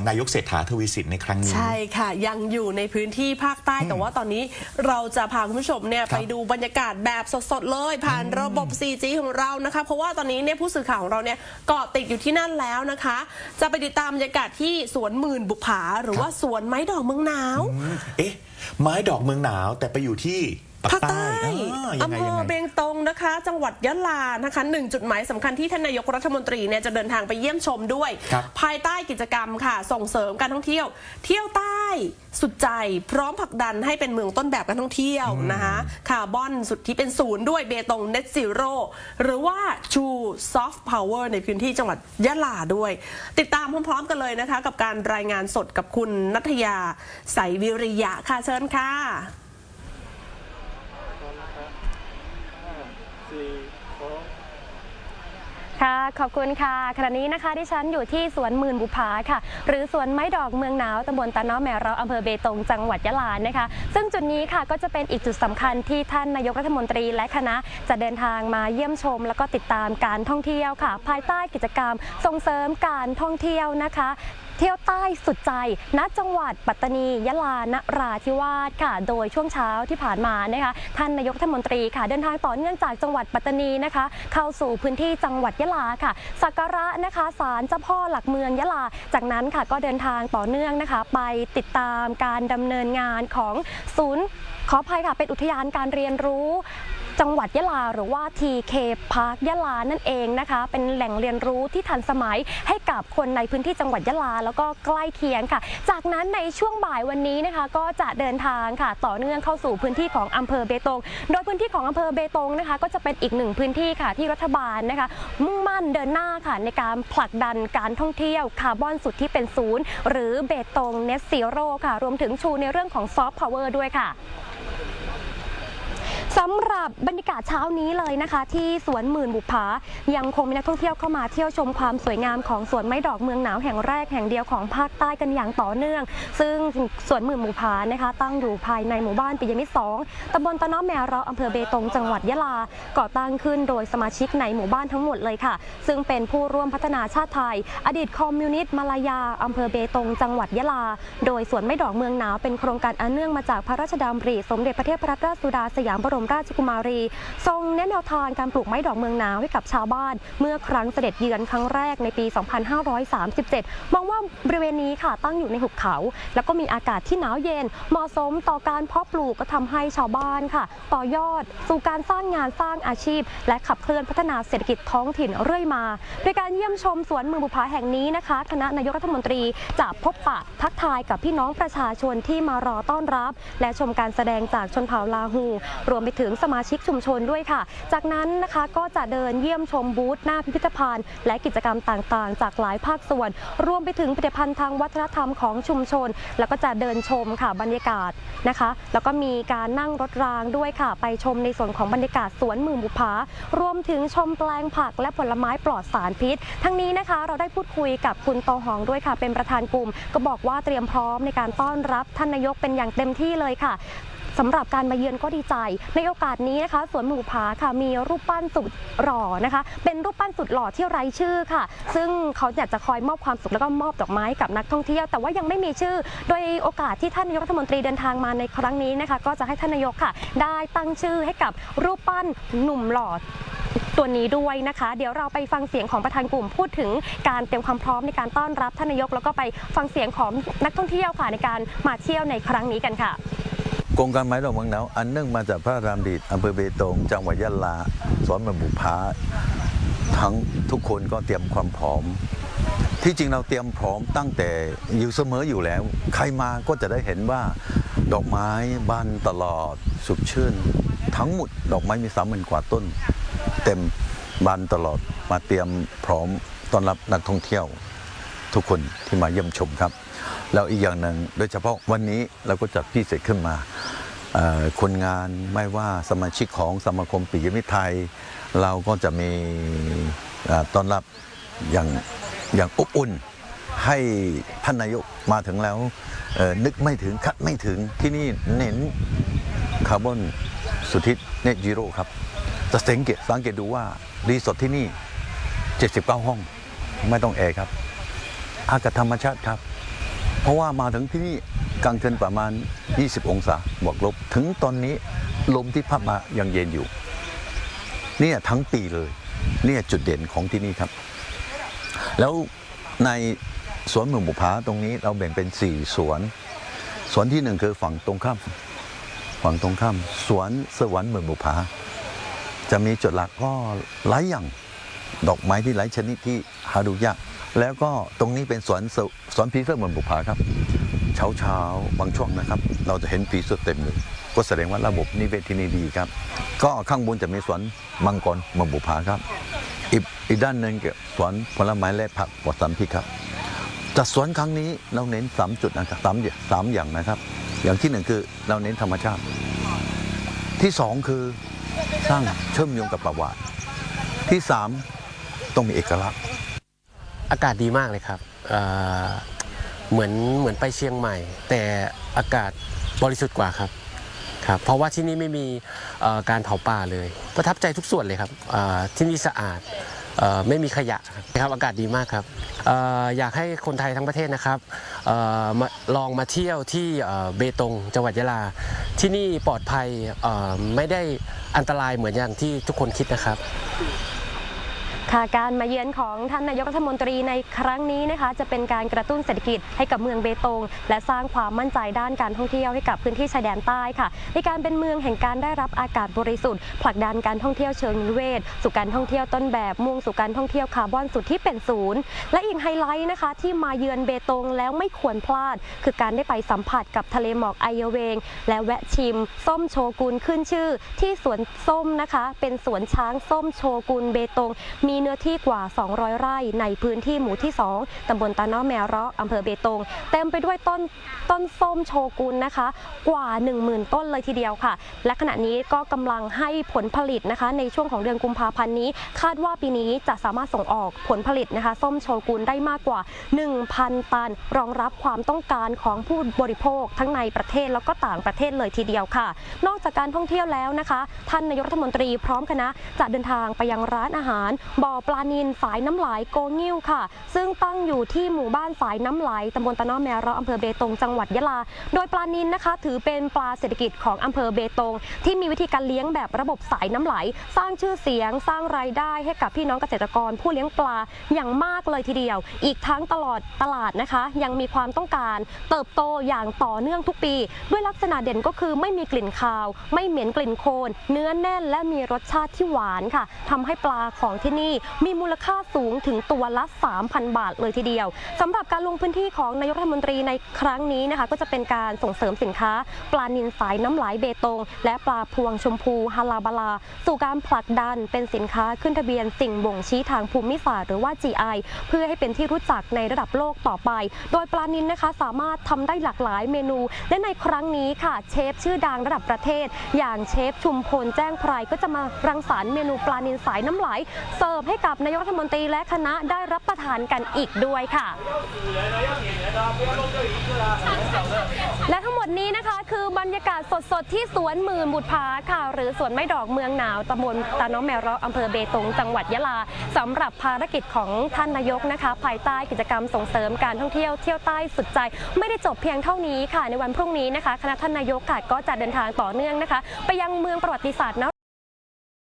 ของนายกเศรษฐาทวีสินในครั้งนี้ ใช่ค่ะ ยังอยู่ในพื้นที่ภาคใต้ แต่ว่าตอนนี้เราจะพาคุณผู้ชมเนี่ยครับไปดูบรรยากาศแบบสดๆเลย ผ่านระบบ 4G ของเรานะคะ เพราะว่าตอนนี้เนี่ยผู้สื่อข่าวของเราเนี่ยเกาะติดอยู่ที่นั่นแล้วนะคะ จะไปติดตามบรรยากาศที่สวนหมื่นบุปผาหรือว่าสวนไม้ดอกเมืองหนาวอืมเอ๊ะ ไม้ดอกเมืองหนาวแต่ไปอยู่ที่ปาก ภาคใต้ใต้อ่ายังอำไงเภยังอไงเบงตงนะคะ จังหวัดยะลานะคะหนึ่งจุดหมายสำคัญที่ท่านนายกรัฐมนตรีเนี่ยจะเดินทางไปเยี่ยมชมด้วยครับภายใต้กิจกรรมค่ะ ส่งเสริมการท่องเที่ยว เที่ยวใต้สุดใจ พร้อมผลักดันให้เป็นเมืองต้นแบบการท่องเที่ยวนะคะคาร์บอนสุดที่เป็นศูนย์ด้วยเบตง Net Zero หรือว่า True Soft Power ในพื้นที่จังหวัดยะลาด้วย ติดตามพร้อมๆกันเลยนะคะ กับการรายงานสดกับคุณนัทยา ใสวิริยะค่ะเชิญค่ะ ค่ะ ขอบคุณค่ะ ขณะนี้นะคะที่ฉันอยู่ที่สวนหมื่นบุภาค่ะ หรือสวนไม้ดอกเมืองหนาวตำบลตะนาะแมเราอำเภอเบตงจังหวัดยะลานะคะ ซึ่งจุดนี้ค่ะก็จะเป็นอีกจุดสำคัญที่ท่านนายกรัฐมนตรีและคณะจะเดินทางมาเยี่ยมชม แล้วก็ติดตามการท่องเที่ยวค่ะ ภายใต้กิจกรรมส่งเสริมการท่องเที่ยวนะคะ เที่ยวใต้สุดใจณจังหวัดปัตตานียะลานราธิวาสค่ะ โดยช่วงเช้าที่ผ่านมานะคะท่านนายกรัฐมนตรีค่ะเดินทางต่อเนื่องจากจังหวัดปัตตานีนะคะ เข้าสู่พื้นที่จังหวัดยะลาค่ะ สักการะนะคะศาลเจ้าพ่อหลักเมืองยะลา จากนั้นค่ะก็เดินทางต่อเนื่องนะคะ ไปติดตามการดำเนินงานของศูนย์ขออภัยค่ะเป็นอุทยานการเรียนรู้ จังหวัดยะลาหรือว่า TK Park ยะลานั่นเองนะคะ เป็นแหล่งเรียนรู้ที่ทันสมัยให้กับคนในพื้นที่จังหวัดยะลาแล้วก็ใกล้เคียงค่ะ จากนั้นในช่วงบ่ายวันนี้นะคะ ก็จะเดินทางค่ะ ต่อเนื่องเข้าสู่พื้นที่ของอำเภอเบตง โดยพื้นที่ของอำเภอเบตงนะคะ ก็จะเป็นอีกหนึ่งพื้นที่ค่ะที่รัฐบาลนะคะ มุ่งมั่นเดินหน้าค่ะในการผลักดันการท่องเที่ยวคาร์บอนสุดที่เป็นศูนย์หรือเบตงเนสซีโร่ค่ะ รวมถึงชูในเรื่องของซอฟต์พาวเวอร์ด้วยค่ะ สำหรับบรรยากาศเช้านี้เลยนะคะ ที่สวนหมื่นบุปผายังคงมีนักท่องเที่ยวเข้ามาเที่ยวชมความสวยงามของสวนไม้ดอกเมืองหนาวแห่งแรกแห่งเดียวของภาคใต้กันอย่างต่อเนื่อง ซึ่งสวนหมื่นบุปผานะคะ ตั้งอยู่ภายในหมู่บ้านปิยมิตรสองตำบลตะนาะแมเราอำเภอเบตงจังหวัดยะลาก่อตั้งขึ้นโดยสมาชิกในหมู่บ้านทั้งหมดเลยค่ะ ซึ่งเป็นผู้ร่วมพัฒนาชาติไทย อดีตคอมมิวนิสต์มาลายาอำเภอเบตงจังหวัดยะลา โดยสวนไม้ดอกเมืองหนาวเป็นโครงการอันเนื่องมาจากพระราชดำริสมเด็จพระเทพรัตนราชสุดาสยามบรมราชกุมารี ทรงแนะแนวทางการปลูกไม้ดอกเมืองหนาวให้กับชาวบ้าน เมื่อครั้งเสด็จเยือนครั้งแรกในปี 2537 มองว่าบริเวณนี้ค่ะตั้งอยู่ในหุบเขา แล้วก็มีอากาศที่หนาวเย็น เหมาะสมต่อการเพาะปลูกก็ทำให้ชาวบ้านค่ะ ต่อยอดสู่การสร้างงานสร้างอาชีพ และขับเคลื่อนพัฒนาเศรษฐกิจท้องถิ่นเรื่อยมา โดยการเยี่ยมชมสวนเมืองบุพาแห่งนี้นะคะ คณะนายกรัฐมนตรีจะพบปะทักทายกับพี่น้องประชาชนที่มารอต้อนรับ และชมการแสดงจากชนเผ่าลาฮูรวมไปถึงสมาชิกชุมชนด้วยค่ะ จากนั้นนะคะก็จะเดินเยี่ยมชมบูธหน้าพิพิธภัณฑ์ และกิจกรรมต่างๆ จากหลายภาคส่วน รวมไปถึงผลิตภัณฑ์ทางวัฒนธรรมของชุมชน แล้วก็จะเดินชมค่ะบรรยากาศนะคะ แล้วก็มีการนั่งรถรางด้วยค่ะ ไปชมในส่วนของบรรยากาศสวนหมื่นบุพารวมถึงชมแปลงผักและผลไม้ปลอดสารพิษ ทั้งนี้นะคะเราได้พูดคุยกับคุณโตหองด้วยค่ะ เป็นประธานกลุ่ม ก็บอกว่าเตรียมพร้อมในการต้อนรับท่านนายกเป็นอย่างเต็มที่เลยค่ะ สำหรับการมาเยือนก็ดีใจ ในโอกาสนี้นะคะ สวนหมู่ผาค่ะมีรูปปั้นสุดหล่อนะคะ เป็นรูปปั้นสุดหล่อที่ไร้ชื่อค่ะ ซึ่งเขาอยากจะคอยมอบความสุขแล้วก็มอบดอกไม้กับนักท่องเที่ยว แต่ว่ายังไม่มีชื่อ โดยโอกาสที่ท่านนายกรัฐมนตรีเดินทางมาในครั้งนี้นะคะ ก็จะให้ท่านนายกค่ะ ได้ตั้งชื่อให้กับรูปปั้นหนุ่มหล่อตัวนี้ด้วยนะคะ เดี๋ยวเราไปฟังเสียงของประธานกลุ่มพูดถึงการเตรียมความพร้อมในการต้อนรับท่านนายก แล้วก็ไปฟังเสียงของนักท่องเที่ยวค่ะในการมาเที่ยวในครั้งนี้กันค่ะ โครงการไม้ดอกเมืองหนาวอันเนื่องมาจากพระรามดิตอำเภอเบตง จังหวัดยะลาสวนมันบุพาทั้งทุกคนก็เตรียมความพร้อม ที่จริงเราเตรียมพร้อมตั้งแต่อยู่เสมออยู่แล้ว ใครมาก็จะได้เห็นว่าดอกไม้บานตลอดสุขชื่น ทั้งหมดดอกไม้มีสามหมื่นกว่าต้น เต็มบานตลอดมาเตรียมพร้อมต้อนรับนักท่องเที่ยว ทุกคนที่มาเยี่ยมชมครับ แล้วอีกอย่างหนึ่งโดยเฉพาะวันนี้เราก็จัดพิเศษขึ้นมา คนงานไม่ว่าสมาชิกของสมาคมปิยมิตรไทย เราก็จะมีต้อนรับอย่างอย่างอบอุ่นให้ท่านนายกมาถึงแล้วนึกไม่ถึงคัดไม่ถึงที่นี่เน้นคาร์บอนสุทธิเนจีโร่ครับจะสังเกตสังเกตดูว่ารีสอร์ทที่นี่ 79 ห้องไม่ต้องแอร์ครับ อากาศธรรมชาติครับ เพราะว่ามาถึงที่นี่ กลางคืนประมาณ 20 องศาบวกลบ ถึงตอนนี้ลมที่พัดมายังเย็นอยู่ เนี่ยทั้งปีเลย เนี่ยจุดเด่นของที่นี่ครับ แล้วในสวนเมืองบุพาตรงนี้เราแบ่งเป็น 4 สวน สวนที่หนึ่งคือฝั่งตรงข้าม ฝั่งตรงข้าม สวนสวรรค์เมืองบุพาจะมีจุดหลักก็หลายอย่าง ดอกไม้ที่หลายชนิดที่หาดูยาก แล้วก็ตรงนี้เป็นสวนสสวนผีเสื้อเมืองบุพาครับ ช้าเช้าๆบางช่วงนะครับ เราจะเห็นผีสื้อเต็มเลยก็แสดงว่าระบบนิเวศที่นี่ดีครับ ก็ข้างบนจะมีสวนมังกรมืองบุพาครับ อีกอีกด้านหนึ่งก็สวนผลไม้และผักปลอดสารพิษครับจัดสวนครั้งนี้เราเน้นสามจุดนะครับสามอย่างสามอย่างนะครับ อย่างที่หนึ่งคือเราเน้นธรรมชาติ ที่สองคือสร้างเชื่อมโยงกับประวัติที่สามต้องมีเอกลักษณ์ อากาศดีมากเลยครับ เหมือนเหมือนไปเชียงใหม่ แต่อากาศบริสุทธิ์กว่าครับครับ เพราะว่าที่นี่ไม่มีการเผาป่าเลย ประทับใจทุกส่วนเลยครับที่นี่สะอาดไม่มีขยะครับครับอากาศดีมากครับออยากให้คนไทยทั้งประเทศนะครับออลองมาเที่ยวที่เบตงจังหวัดยะลา ที่นี่ปลอดภัยไม่ได้อันตรายเหมือนอย่างที่ทุกคนคิดนะครับ ค่ะการมาเยือนของท่านนายกรัฐมนตรีในครั้งนี้นะคะ จะเป็นการกระตุ้นเศรษฐกิจให้กับเมืองเบตง และสร้างความมั่นใจด้านการท่องเที่ยวให้กับพื้นที่ชายแดนใต้ค่ะ ในการเป็นเมืองแห่งการได้รับอากาศบริสุทธิ์ผลักดันการท่องเที่ยวเชิงนิเวศ สู่การท่องเที่ยวต้นแบบมุ่งสู่การท่องเที่ยวคาร์บอนสุดที่เป็นศูนย์และอีกไฮไลท์นะคะที่มาเยือนเบตงแล้วไม่ควรพลาด คือการได้ไปสัมผัสกับทะเลหมอกไอเยเวง และแวะชิม ส้มโชกุนขึ้นชื่อ ที่สวนส้มนะคะ เป็นสวนช้างส้มโชกุนเบตงมีเนื้อที่กว่า 200 ไร่ในพื้นที่หมู่ที่ 2ตำบลตาน้อแมร้ออำเภอเบตง เต็มไปด้วยต้นต้นส้มโชกุนนะคะ กว่า 10,000 ต้นเลยทีเดียวค่ะ และขณะนี้ก็กำลังให้ผลผลิตนะคะ ในช่วงของเดือนกุมภาพันธ์นี้ คาดว่าปีนี้จะสามารถส่งออกผลผลิตนะคะ ส้มโชกุนได้มากกว่า 1,000 ตัน รองรับความต้องการของผู้บริโภคทั้งในประเทศแล้วก็ต่างประเทศเลยทีเดียวค่ะ นอกจากการท่องเที่ยวแล้วนะคะ ท่านนายกรัฐมนตรีพร้อมคณะจะเดินทางไปยังร้านอาหารบอปลานินฝายน้ำไหลโกงิ้วค่ะ ซึ่งตั้งอยู่ที่หมู่บ้านฝายน้ำไหลตำบลตะนอแมราะอำเภอเบตงจังหวัดยะลา โดยปลานินนะคะ ถือเป็นปลาเศรษฐกิจของอำเภอเบตง ที่มีวิธีการเลี้ยงแบบระบบสายน้ำไหล สร้างชื่อเสียง สร้างรายได้ให้กับพี่น้องเกษตรกร ผู้เลี้ยงปลาอย่างมากเลยทีเดียว อีกทั้งตลอดตลาดนะคะ ยังมีความต้องการ เติบโตอย่างต่อเนื่องทุกปี ด้วยลักษณะเด่นก็คือไม่มีกลิ่นคาว ไม่เหม็นกลิ่นโคลนเนื้อแน่นและมีรสชาติที่หวานค่ะทำให้ปลาของที่นี่มีมูลค่าสูงถึงตัวละ 3,000 บาทเลยทีเดียวสำหรับการลงพื้นที่ของนายกรัฐมนตรีในครั้งนี้นะคะ ก็จะเป็นการส่งเสริมสินค้า ปลานินสายน้ำไหลเบตง และปลาพวงชมพูฮาลาบาลา สู่การผลักดันเป็นสินค้าขึ้นทะเบียนสิ่งบ่งชี้ทางภูมิศาสตร์หรือว่า GI เพื่อให้เป็นที่รู้จักในระดับโลกต่อไป โดยปลานินนะคะสามารถทำได้หลากหลายเมนู และในครั้งนี้ค่ะ เชฟชื่อดังระดับประเทศ อย่างเชฟชุมพลแจ้งไพรก็จะมารังสรรค์เมนูปลานินสายน้ำไหลเสิร์ฟให้กับนายกรัฐมนตรีและคณะได้รับประทานกันอีกด้วยค่ะ และทั้งหมดนี้นะคะคือบรรยากาศสดๆ ที่สวนหมื่นบุตรพาค่ะ หรือสวนไม้ดอกเมืองหนาวตำบลตาน้องแมวเราอำเภอเบตงจังหวัดยะลาสำหรับภารกิจของท่านนายกนะคะ ภายใต้กิจกรรมส่งเสริมการท่องเที่ยวเที่ยวใต้สุดใจ ไม่ได้จบเพียงเท่านี้ค่ะ ในวันพรุ่งนี้นะคะ คณะท่านนายกค่ะก็จะเดินทางต่อเนื่องนะคะ ไปยังเมืองประวัติศาสตร์นะ